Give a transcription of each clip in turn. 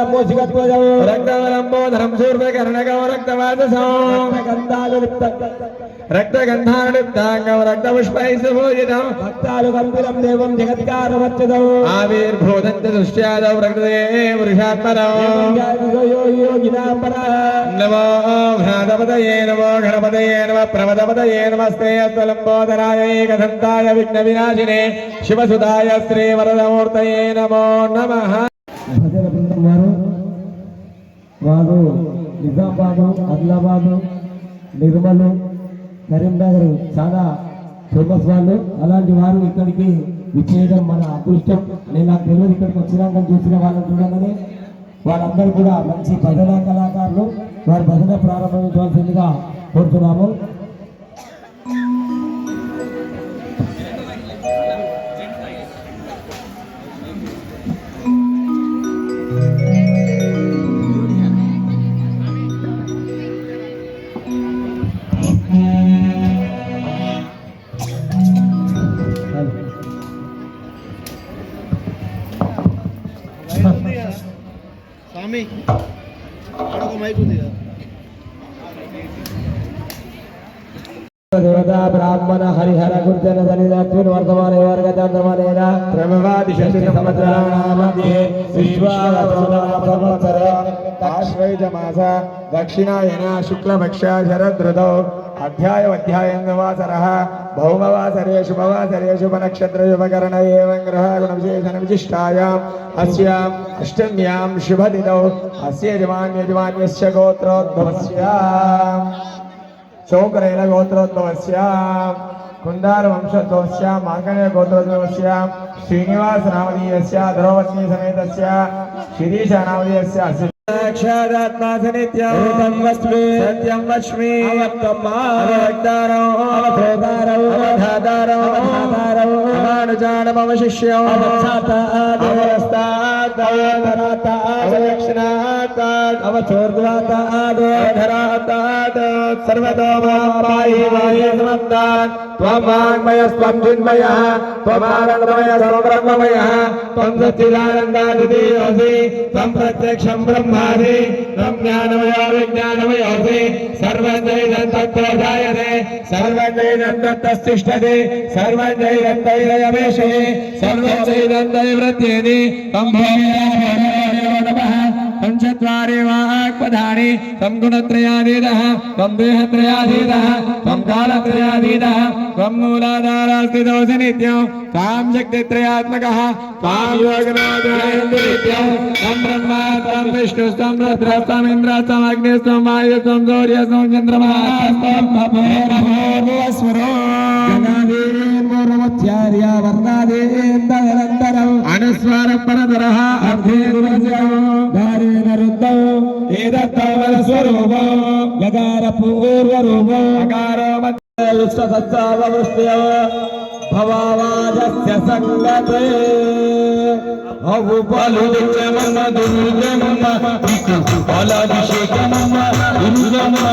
రక్తమోసిగత్వజం రక్తవలంబోధరం శూర్పకర్ణకం రక్తవాససం గంధాలుప్త రక్తగంధానుప్తాంగం రక్తపుష్పై సుభూజితం భక్తాలు గంభీరం దేవం జగత్కారవర్చదం ఆవిర్భూతం ప్రకృతే పురుషాత్మనో యోగినాంబర నమో భ్రాతపదయే నమో గణపతయే నమ ప్రమదపదయే నమస్తే అస్వలంబోధరాయ ఏకదంతాయ విఘ్న వినాశినే శివసుదాయ శ్రీ వరదమూర్తయే నమో నమః భజన బృందం వారు వారు నిజామాబాదు ఆదిలాబాదు నిర్మలు కరీంనగర్ చాలా ఫేమస్ వాళ్ళు. అలాంటి వారు ఇక్కడికి విచ్చేయడం మన అదృష్టం. నేను నాకు తెలియదు ఇక్కడికి వచ్చినాక చూసిన వాళ్ళని చూడగానే వాళ్ళందరూ కూడా మంచి భజన కళాకారులు. వారి భజన ప్రారంభించవలసిందిగా కోరుతున్నాము. స్వామి ఆడొక మైక్ ఉంది కదా. దురదా బ్రాహ్మణ హరిహర గుర్జన దళితత్విన్ వర్ధమానే వర్గదాంధమానేన క్రమవాది శక్తి సంవత్సరాణామధ్యే విశ్వాస ఆశ్వయుజమాస దక్షిణాయన శుక్లపక్ష శరదృతౌ అధ్యాయమధ్యాయంగవాసరः భౌమవాసరే శుభవాసరే శుభనక్షత్ర శుభకరణ ఏవం గ్రహ గుణవిశేషణ విశిష్టాయాం అస్యాం అష్టమ్యాం శుభదినౌ అస్య యజమాన్యజమాన్యస్య గోత్రోద్భవస్య శోకరేణ గోత్రోద్భవస్య కుందార వంశోద్భవస్య మాంకణ్య గోత్రోద్భవస్య సాక్షాదాత్మాసనిత్యం ఏతం వస్మి సత్యం వష్మి అవత్తమ్మా అవధోదారం అవధాతారం అవధాతారం षाणजाणमवशिष्य त्वमाङ्गमयस्त्वं चिन्मयः त्वमानन्दमयः सर्वब्रह्ममयः त्वं सच्चिदानन्दादिदेयोऽसि त्वं प्रत्यक्षं ब्रह्मासि त्वं ज्ञानमयो विज्ञानमयोऽसि सर्वं जायते सर्वं जैनं तत्तस्तिष्ठति सर्वं चत्वारे वाक्पधारे पधारे तम त्वं देहत्रयाधीतः त्वं कालत्रयाधीतः त्वं तम नित्यं त्वां शक्तित्रयात्मकः त्वां योगनाथायन्दिनित्यं त्वं ब्रह्मा ఏదత్తమస్వరూపం గగార పూర్వరూపం అకారో విశ్వసత్సావృష్ట్య భవావాజస్య సంగతే అవు పలు దుర్గమమ్మ దుర్గమమ్మ పాలాభిషేకమమ్మ దుర్గమ్మ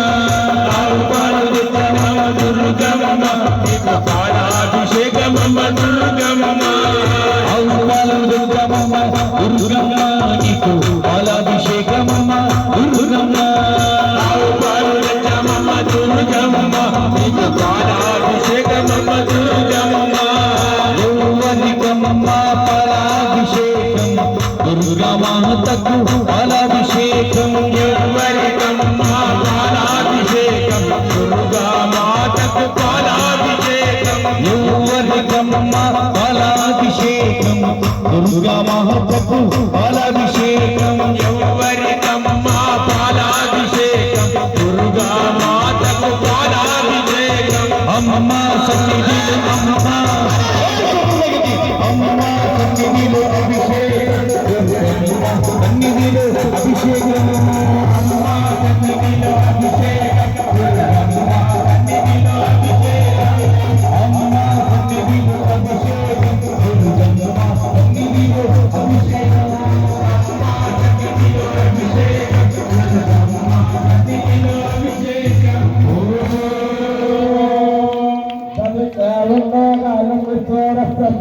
దుర్గమమ్మ దుర్గమమ్మ పాలాభిషేకమమ్మ దుర్గమమ్మ ఔపాలు దుర్గమమ్మ దుర్గమ్మ నీకు పాలాభిషేకమమ్మ యౌవనికమమ్మ పాలాభిషేకం దుర్గమాతకు పాలాభిషేకం పాలాభిషేకం దుర్గామాతకు దుర్గామాతకు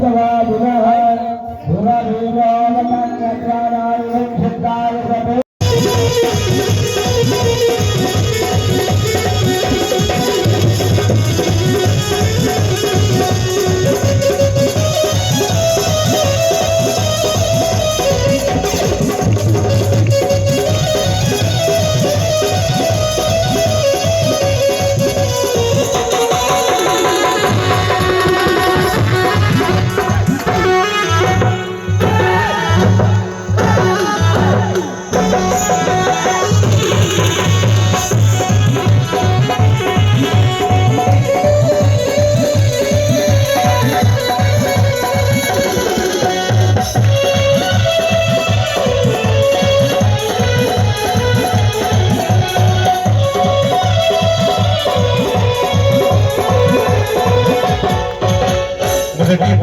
ಅಥವಾ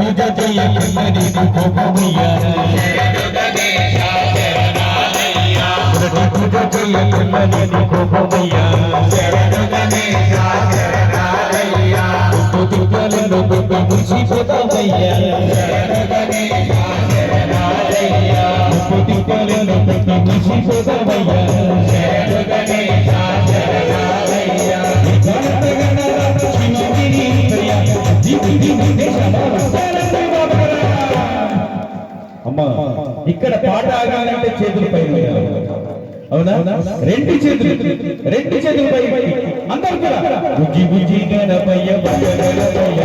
మొదటి పూజ చెయ్యమని కోపమయ్యా మొదటి పూజ చెయ్యమని కోపమయ్యా ఉప్పు తిప్పాలను అమ్మా ఇక్కడ పాట ఆగాలంటే చేతులు పైన. అవునా? రెండు చేతులు రెండు చేతులు పై అందరూ కూడా. బుజ్జి బుజ్జి గణపయ్య భయ గణపయ్య